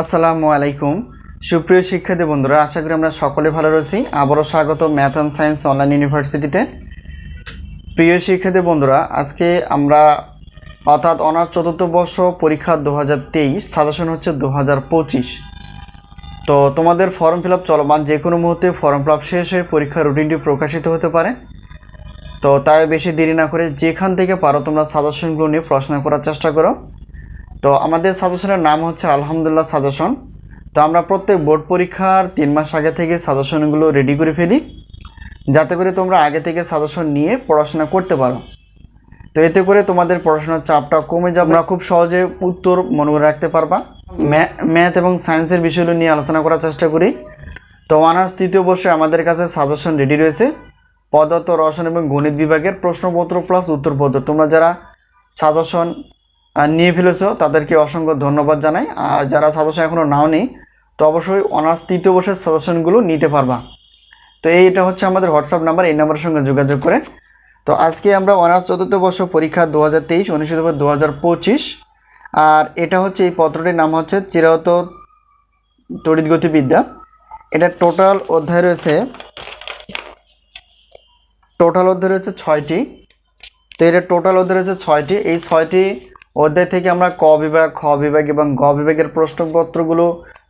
আসসালামু আলাইকুম। সুপ্রিয় শিক্ষার্থী বন্ধুরা, আশা করি আমরা সকলে ভালো রয়েছি। আবারও স্বাগত ম্যাথ অ্যান্ড সায়েন্স অনলাইন ইউনিভার্সিটিতে। প্রিয় শিক্ষার্থী বন্ধুরা, আজকে আমরা অর্থাৎ অনার্স চতুর্থ বর্ষ পরীক্ষা দু হাজার তেইশ সাজেশন হচ্ছে দু হাজার পঁচিশ। তো তোমাদের ফর্ম ফিল আপ চলমান যে কোনো মুহূর্তে ফর্ম ফিল আপ শেষ হয়ে পরীক্ষার রুটিনটি প্রকাশিত হতে পারে। তো তাই বেশি দেরি না করে যেখান থেকে পারো তোমরা সাজেশনগুলো নিয়ে পড়াশোনা করার চেষ্টা করো। তো আমাদের সাজেশনের নাম হচ্ছে আলহামদুলিল্লাহ সাজেশন তো আমরা প্রত্যেক বোর্ড পরীক্ষার তিন মাস আগে থেকে সাজেশনগুলো রেডি করে ফেলি। যাতে করে তোমরা আগে থেকে সাজেশন নিয়ে পড়াশোনা করতে পারো। তো এতে করে তোমাদের পড়াশোনার চাপটা কমে যাবে। আমরা খুব সহজে উত্তর মনে করে রাখতে পারবা। ম্যাথ এবং সায়েন্সের বিষয়গুলো নিয়ে আলোচনা করার চেষ্টা করি। তো অনার্স তৃতীয় বর্ষে আমাদের কাছে সাজেশন রেডি রয়েছে। পদার্থ, রসায়ন এবং গণিত বিভাগের প্রশ্নপত্র প্লাস উত্তরপত্র। তোমরা যারা সাজেশন নিয়ে ফেলেছো, তাদেরকে অসংখ্য ধন্যবাদ জানাই। আর যারা সাজেশন এখনও নাও নেই তো অবশ্যই অনার্স তৃতীয় বর্ষের সাজেশনগুলো নিতে পারবা। তো এইটা হচ্ছে আমাদের হোয়াটসঅ্যাপ নাম্বার, এই নাম্বারের সঙ্গে যোগাযোগ করে। তো আজকে আমরা অনার্স চতুর্থ বর্ষ পরীক্ষা দু হাজার তেইশ হবে দু হাজার পঁচিশ। আর এটা হচ্ছে, এই পত্রটির নাম হচ্ছে চিরায়ত তড়িৎ গতিবিদ্যা এটা টোটাল অধ্যায় রয়েছে, টোটাল অধ্যায় রয়েছে ছয়টি। তো এটা টোটাল অধ্যায় রয়েছে ছয়টি। এই ছয়টি অধ্যায় থেকে আমরা ক বিভাগ, খ বিভাগ এবং গ বিভাগের প্রশ্নপত্রগুলো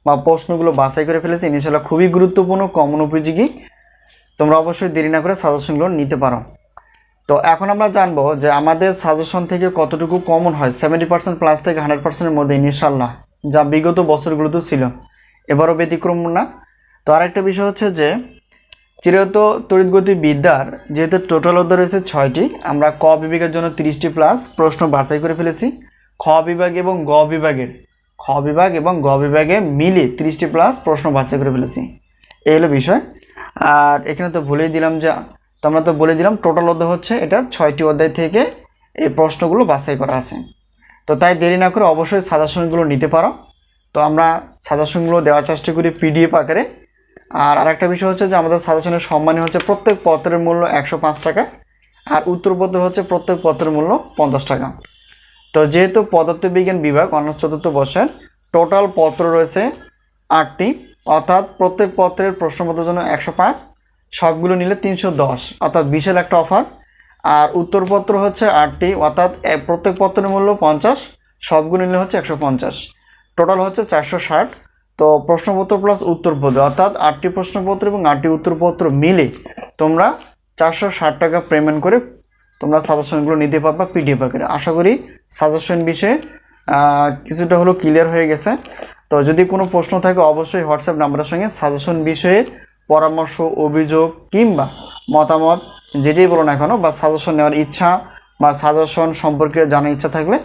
বা প্রশ্নগুলো বাছাই করে ফেলেছি। ইনশাল্লাহ খুবই গুরুত্বপূর্ণ কমন উপযোগী। তোমরা অবশ্যই দেরি না করে সাজেশনগুলো নিতে পারো। তো এখন আমরা জানব যে আমাদের সাজেশন থেকে কতটুকু কমন হয়? সেভেন্টি পার্সেন্ট প্লাস থেকে হান্ড্রেড পার্সেন্টের মধ্যে ইনশাল্লাহ যা বিগত বছরগুলোতেও ছিল। এবারও ব্যতিক্রম না। তো আরেকটা বিষয় হচ্ছে যে চিরত তড়িৎগতি বিদ্যার যেহেতু টোটাল অধ্যায় রয়েছে ছয়টি, আমরা ক বিভাগের জন্য তিরিশটি প্লাস প্রশ্ন বাছাই করে ফেলেছি। খ বিভাগ এবং গ বিভাগের, খ বিভাগ এবং গ বিভাগে মিলে তিরিশটি প্লাস প্রশ্ন বাছাই করে ফেলেছি। এই হলো বিষয়। আর এখানে তো ভুলেই দিলাম যে, তো আমরা তো বলে দিলাম টোটাল অধ্যায় হচ্ছে এটা ছয়টি অধ্যায় থেকে এই প্রশ্নগুলো বাছাই করা আছে। তো তাই দেরি না করে অবশ্যই সাজেশনগুলো নিতে পারো। তো আমরা সাজেশনগুলো দেওয়ার চেষ্টা করি পিডিএফ আকারে। আর আরেকটা বিষয় হচ্ছে যে আমাদের সাজেশনের সম্মানী হচ্ছে প্রত্যেক পত্রের মূল্য একশো পাঁচ টাকা, আর উত্তরপত্র হচ্ছে প্রত্যেক পত্রের মূল্য পঞ্চাশ টাকা। তো যেহেতু পদার্থবিজ্ঞান বিভাগ, অনার্স চতুর্থ বর্ষের টোটাল পত্র রয়েছে আটটি, অর্থাৎ প্রত্যেক পত্রের প্রশ্নপত্রের জন্য একশো পাঁচ, সবগুলো নিলে তিনশো দশ, অর্থাৎ বিশাল একটা অফার আর উত্তরপত্র হচ্ছে আটটি, অর্থাৎ প্রত্যেক পত্রের মূল্য পঞ্চাশ, সবগুলো নিলে হচ্ছে একশো পঞ্চাশ। টোটাল হচ্ছে চারশো ষাট তো প্রশ্নপত্র প্লাস উত্তরপত্র, অর্থাৎ আটটি প্রশ্নপত্র এবং আটটি উত্তরপত্র মিলে তোমরা চারশো ষাট টাকা পেমেন্ট করে তোমরা সাজেশনগুলো নিতে পারবা পিডিএফ আকারে। আশা করি সাজেশন বিষয়ে কিছুটা হলো ক্লিয়ার হয়ে গেছে। তো যদি কোনো প্রশ্ন থাকে অবশ্যই হোয়াটসঅ্যাপ নাম্বারের সঙ্গে সাজেশন বিষয়ে পরামর্শ, অভিযোগ কিংবা মতামত যেটাই বলো না কেন বা সাজেশন নেওয়ার ইচ্ছা বা সাজেশন সম্পর্কে জানার ইচ্ছা থাকলে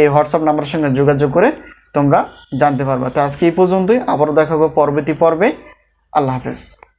এই হোয়াটসঅ্যাপ নাম্বারের সঙ্গে যোগাযোগ করে তোমরা জানতে পারবা। তো আজকে এই পর্যন্তই। আবারও দেখাবো পরবর্তী পর্বে। আল্লাহ হাফেজ।